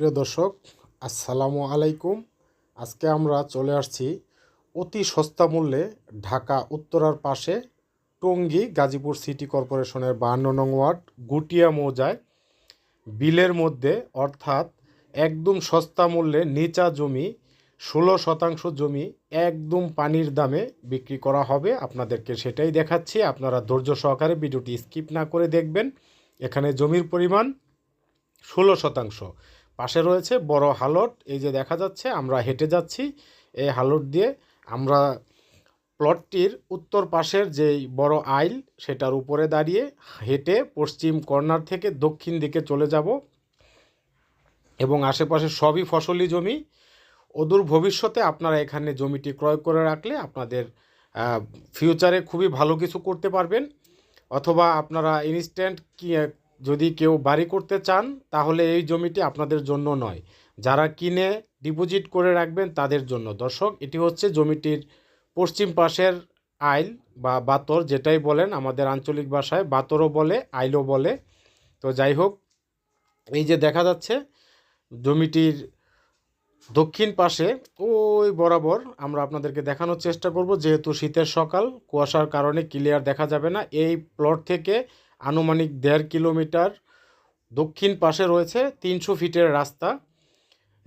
প্রিয় দর্শক, আসসালামু আলাইকুম। আজকে আমরা চলে আসছি অতি সস্তা মূল্যে ঢাকা উত্তরার পাশে টঙ্গী গাজীপুর সিটি কর্পোরেশনের বাহান্ন নং ওয়ার্ড গুটিয়া মৌজায়। বিলের মধ্যে অর্থাৎ একদম সস্তা মূল্যে নিচা জমি, ষোলো শতাংশ জমি একদম পানির দামে বিক্রি করা হবে। আপনাদেরকে সেটাই দেখাচ্ছি। আপনারা ধৈর্য সহকারে ভিডিওটি স্কিপ না করে দেখবেন। এখানে জমির পরিমাণ ষোলো শতাংশ। পাশে রয়েছে বড় হালট। এই যে দেখা যাচ্ছে, আমরা হেঁটে যাচ্ছি। এই হালট দিয়ে আমরা প্লটটির উত্তর পাশের যেই বড় আইল, সেটার উপরে দাঁড়িয়ে হেঁটে পশ্চিম কর্নার থেকে দক্ষিণ দিকে চলে যাব। এবং আশেপাশে সবই ফসলি জমি। অদূর ভবিষ্যতে আপনারা এখানে জমিটি ক্রয় করে রাখলে আপনাদের ফিউচারে খুবই ভালো কিছু করতে পারবেন। অথবা আপনারা ইনস্ট্যান্ট যদি কেউ বাড়ি করতে চান, তাহলে এই জমিটি আপনাদের জন্য নয়। যারা কিনে ডিপোজিট করে রাখবেন, তাদের জন্য। দর্শক, এটি হচ্ছে জমিটির পশ্চিম পাশের আইল বা বাতর, যেটাই বলেন আমাদের আঞ্চলিক ভাষায়, বাতরও বলে, আইলও বলে। তো যাই হোক, এই যে দেখা যাচ্ছে, জমিটির দক্ষিণ পাশে, ওই বরাবর আমরা আপনাদেরকে দেখানোর চেষ্টা করব। যেহেতু শীতের সকাল, কুয়াশার কারণে ক্লিয়ার দেখা যাবে না। এই প্লট থেকে আনুমানিক দেড় কিলোমিটার দক্ষিণ পাশে রয়েছে তিনশো ফিটের রাস্তা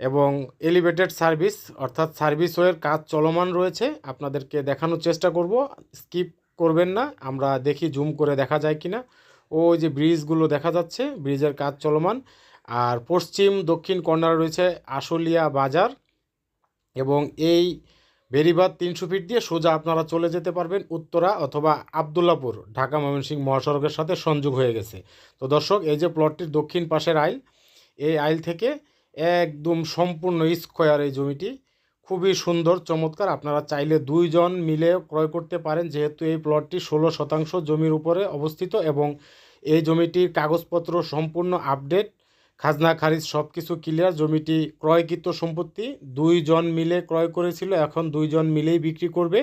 এবং এলিভেটেড সার্ভিস অর্থাৎ সার্ভিস ওয়ের কাজ চলমান রয়েছে। আপনাদেরকে দেখানোর চেষ্টা করব স্কিপ করবেন না, আমরা দেখি জুম করে দেখা যায় কি না ওই যে ব্রিজগুলো দেখা যাচ্ছে ব্রিজের কাজ চলমান। আর পশ্চিম দক্ষিণ কর্নারে রয়েছে আশুলিয়া বাজার এবং এই বেরিবাদ তিনশো ফিট দিয়ে সোজা আপনারা চলে যেতে পারবেন উত্তরা অথবা আবদুল্লাপুর, ঢাকা ময়মনসিংহ মহাসড়কের সাথে সংযোগ হয়ে গেছে। তো দর্শক, এই যে প্লটটির দক্ষিণ পাশের আইল, এই আইল থেকে একদম সম্পূর্ণ স্কোয়ার এই জমিটি। খুবই সুন্দর, চমৎকার। আপনারা চাইলে দুইজন মিলে ক্রয় করতে পারেন, যেহেতু এই প্লটটি ষোলো শতাংশ জমির উপরে অবস্থিত এবং এই জমিটির কাগজপত্র সম্পূর্ণ আপডেট। খাজনা, খারিজ সব কিছু ক্লিয়ার জমিটি ক্রয়কৃত সম্পত্তি। দুইজন মিলে ক্রয় করেছিল, এখন দুইজন মিলেই বিক্রি করবে।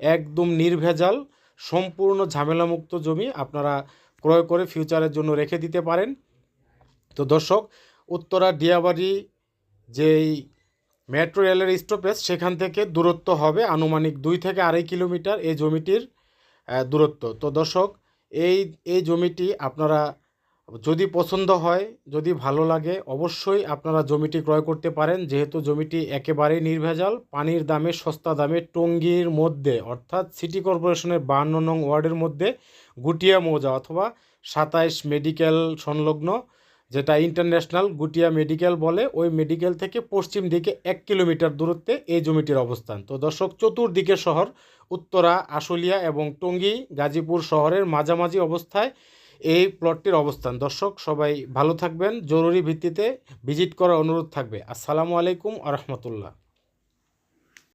একদম নির্ভেজাল, সম্পূর্ণ ঝামেলামুক্ত জমি আপনারা ক্রয় করে ফিউচারের জন্য রেখে দিতে পারেন। তো দর্শক, উত্তরা ডিয়াবাড়ি যেই মেট্রো রেলের স্টপেজ সেখান থেকে দূরত্ব হবে আনুমানিক দুই থেকে আড়াই কিলোমিটার এই জমিটির দূরত্ব। তো দর্শক, এই এই জমিটি আপনারা যদি পছন্দ হয়, যদি ভালো লাগে, অবশ্যই আপনারা জমিটি ক্রয় করতে পারেন। যেহেতু জমিটি একেবারেই নির্ভেজাল, পানির দামে, সস্তা দামে, টঙ্গীর মধ্যে, অর্থাৎ সিটি কর্পোরেশনের বান্ন নং ওয়ার্ডের মধ্যে গুটিয়া মৌজা অথবা সাতাইশ মেডিকেল সংলগ্ন, যেটা ইন্টারন্যাশনাল গুটিয়া মেডিকেল বলে, ওই মেডিকেল থেকে পশ্চিম দিকে এক কিলোমিটার দূরত্বে এই জমিটির অবস্থান। তো দর্শক, চতুর্দিকে শহর, উত্তরা, আশুলিয়া এবং টঙ্গী, গাজীপুর শহরের মাঝামাঝি অবস্থায় এই প্লটটির অবস্থান। দর্শক, সবাই ভালো থাকবেন। জরুরি ভিত্তিতে ভিজিট করার অনুরোধ থাকবে। আসসালামু আলাইকুম আ রহমতুল্লাহ।